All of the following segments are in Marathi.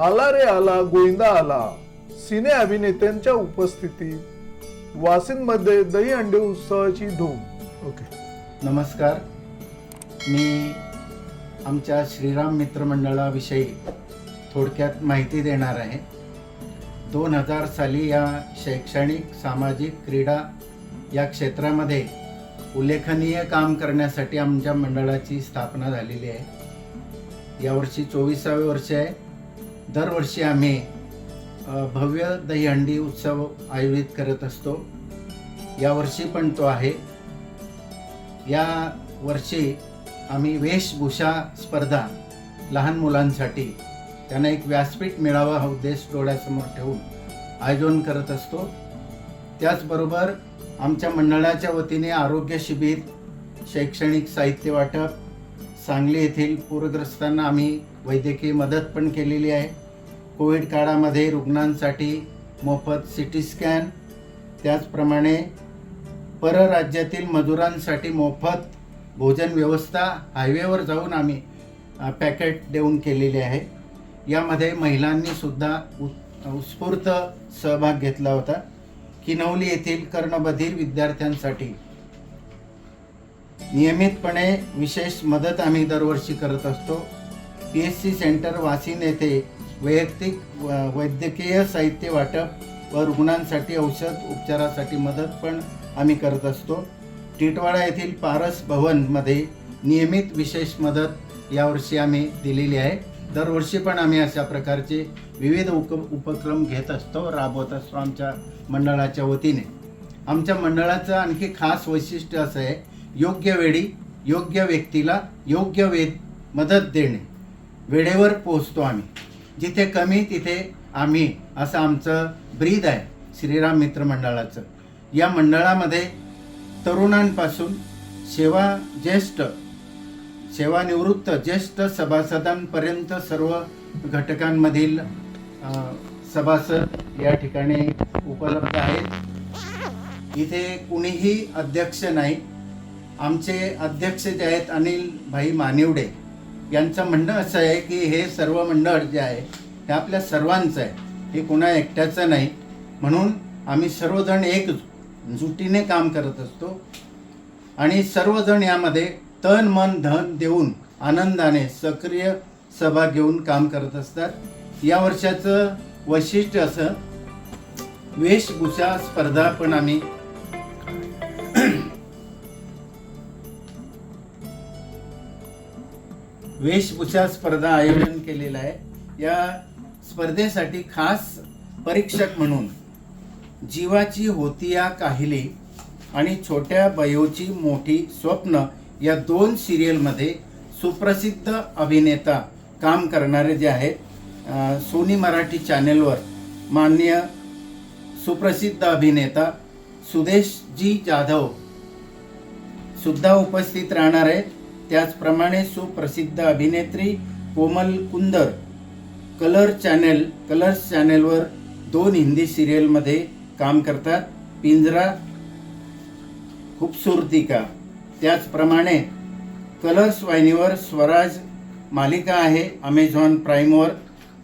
आला रे आला गोविंदा आला. सिने अभिनेत्यांच्या उपस्थितीत वासिंदमध्ये दही अंडे उत्सवाची धूम. ओके. नमस्कार. मी आमच्या श्रीराम मित्रमंडळाविषयी थोडक्यात माहिती देणार आहे. दोन हजार साली या शैक्षणिक सामाजिक क्रीडा या क्षेत्रामध्ये उल्लेखनीय काम करण्यासाठी आमच्या मंडळाची स्थापना झालेली आहे. यावर्षी चोवीसावे वर्ष आहे. दरवर्षी आम्ही भव्य दहीहंडी उत्सव आयोजित करत असतो. यावर्षी पण तो आहे. या वर्षी आम्ही वेशभूषा स्पर्धा लहान मुलांसाठी त्यांना एक व्यासपीठ मिळावा हा उद्देश डोळ्यासमोर ठेवून आयोजन करत असतो. त्याचबरोबर आमच्या मंडळाच्या वतीने आरोग्य शिबिर शैक्षणिक साहित्य वाटप सांगली येथील पूरग्रस्तांना आम्ही वैद्यकीय मदत पण केलेली आहे. कोविड काळामध्ये रुग्णांसाठी मोफत सी टी स्कॅन त्याचप्रमाणे परराज्यातील मजुरांसाठी मोफत भोजन व्यवस्था हायवेवर जाऊन आम्ही पॅकेट देऊन केलेली आहे. यामध्ये महिलांनी सुद्धा उत्स्फूर्त सहभाग घेतला होता. किनवली येथील कर्णबधीर विद्यार्थ्यांसाठी नियमितपणे विशेष मदत आम्ही दरवर्षी करत असतो. P S C centre Vasin येथे वैयक्तिक व- वैद्यकीय साहित्य वाटप व रुग्णांसाठी औषध उपचारासाठी मदत पण आम्ही करत असतो. टिटवाडा येथील पारस भवनमध्ये नियमित विशेष मदत यावर्षी आम्ही दिलेली आहे. दरवर्षी पण आम्ही अशा प्रकारचे विविध उप उपक्रम घेत असतो राबवत असतो आमच्या मंडळाच्या वतीने. आमच्या मंडळाचं आणखी खास वैशिष्ट्य असं आहे योग्य वेळी योग्य व्यक्तीला योग्य वेद मदत देणे. वेळेवर पोहोचतो आम्ही. जिथे कमी तिथे आम्ही असं आमचं ब्रीद आहे श्रीराम मित्र मंडळाचं. या मंडळामध्ये तरुणांपासून सेवा ज्येष्ठ सेवानिवृत्त ज्येष्ठ सभासदांपर्यंत सर्व घटकांमधील सभासद या ठिकाणी उपलब्ध आहेत. इथे कुणीही अध्यक्ष नाही. आमचे अध्यक्ष जे आहेत अनिल भाई मानिवडे. यांचं म्हणणं असं आहे की हे सर्व मंडळ जे आहे हे आपल्या सर्वांचं आहे. हे कुणा एकट्याचं नाही. म्हणून आम्ही सर्वजण एक जुटीने काम करत असतो. आणि सर्वजण यामध्ये तन मन धन देऊन आनंदाने सक्रिय सभा घेऊन काम करत असतात. या वर्षाचं वैशिष्ट्य असं वेशभूषा स्पर्धा पण आम्ही वेशभूषा स्पर्धा आयोजन केलेलं आहे. या स्पर्धेसाठी खास परीक्षक म्हणून जीवाची होतिया काहिली आणि छोट्या बयोची मोठी स्वप्न या दोन सिरियलमध्ये सुप्रसिद्ध अभिनेता काम करणारे जे आहेत सोनी मराठी चॅनेलवर मान्य सुप्रसिद्ध अभिनेता सुदेशजी जाधव सुद्धा उपस्थित राहणार आहेत. त्याचप्रमाणे सुप्रसिद्ध अभिनेत्री Komal Kundar colour channel colours चॅनेलवर दोन हिंदी सिरियलमध्ये काम करतात. पिंजरा खूपसुरती का त्याचप्रमाणे कलर्स वाहिनीवर स्वराज मालिका आहे अमेझॉन प्राईमवर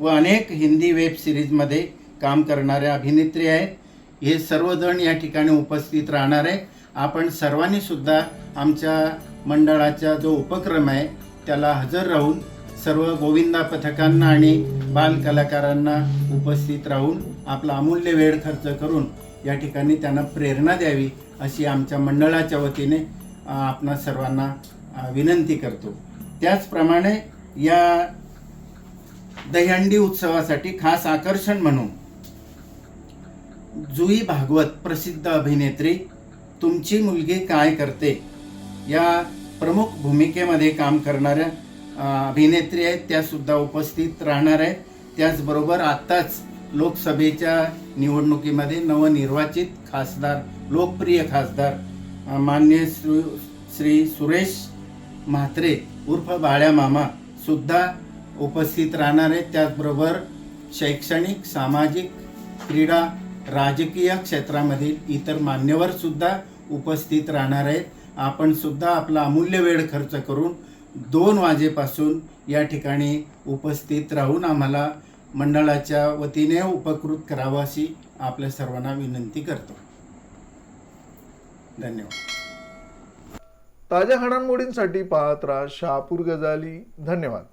व अनेक हिंदी वेब सिरीजमध्ये काम करणाऱ्या अभिनेत्री आहेत. हे सर्वजण या ठिकाणी उपस्थित राहणार आहे आपण सर्वांनी सुद्धा आमच्या मंडळाचा जो उपक्रम आहे त्याला हजर राहून सर्व गोविंदा पथकांना आणि बाल कलाकारांना उपस्थित राहून आपला अमूल्य वेळ खर्च करून या ठिकाणी त्यांना प्रेरणा द्यावी अशी आमच्या मंडळाच्या वतीने आपणा सर्वांना विनंती करतो. त्याचप्रमाणे या दहीहंडी उत्सवासाठी खास आकर्षण म्हणून जुई भागवत प्रसिद्ध अभिनेत्री तुमची मुलगी काय करते? या प्रमुख भूमिकेमध्ये काम करणाऱ्या अभिनेत्री आहेत त्यासुद्धा उपस्थित राहणार आहेत. त्याचबरोबर आत्ताच लोकसभेच्या निवडणुकीमध्ये नवनिर्वाचित खासदार लोकप्रिय खासदार मान्य श्री श्री सुरेश म्हात्रे उर्फ बाळ्या मामा सुद्धा उपस्थित राहणार आहेत. त्याचबरोबर शैक्षणिक सामाजिक क्रीडा राजकीय क्षेत्रामधील इतर मान्यवर सुद्धा उपस्थित राहणार आहेत. आपण सुद्धा आपला अमूल्य वेळ खर्च करून दोन वाजेपासून या ठिकाणी उपस्थित राहून आम्हाला मंडळाच्या वतीने उपकृत करावं अशी आपल्या सर्वांना विनंती करतो. धन्यवाद. ताज्या घडामोडींसाठी पाहत राहा शहापूर गजाली. धन्यवाद.